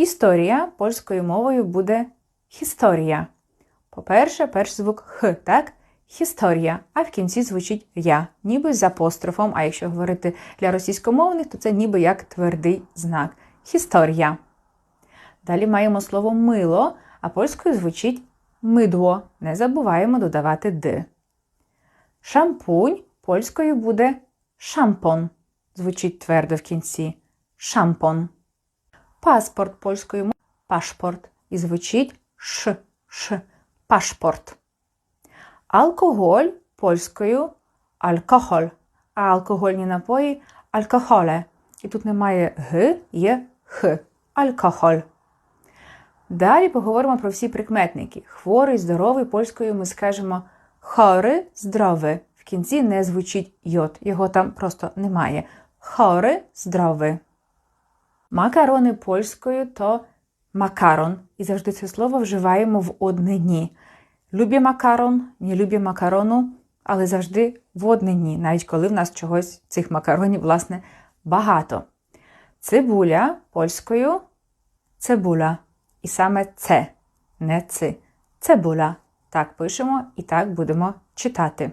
Історія польською мовою буде історія. По-перше, перший звук Х, так? Історія, а в кінці звучить я, ніби з апострофом, а якщо говорити для російськомовних, то це ніби як твердий знак. Історія. Далі маємо слово мило, а польською звучить мидло. Не забуваємо додавати д. Шампунь польською буде шампон. Звучить твердо в кінці. Шампон. Паспорт польською мовою пашпорт. І звучить ш, ш, пашпорт. Алкоголь польською алкоголь, а алкогольні напої алкохоле. І тут немає г, є х. Алкоголь. Далі поговоримо про всі прикметники. Хворий, здоровий польською ми скажемо хоry, здоровий. В кінці не звучить йод, його там просто немає. Хоry, здоровий. Макарони польською то макарон. І завжди це слово вживаємо в однині. Люблю макарон, не люблю макарону, але завжди в однині, навіть коли в нас чогось цих макаронів, власне, багато. Цибуля польською цибуля. І саме це, не ци. Цибуля. Так пишемо і так будемо читати.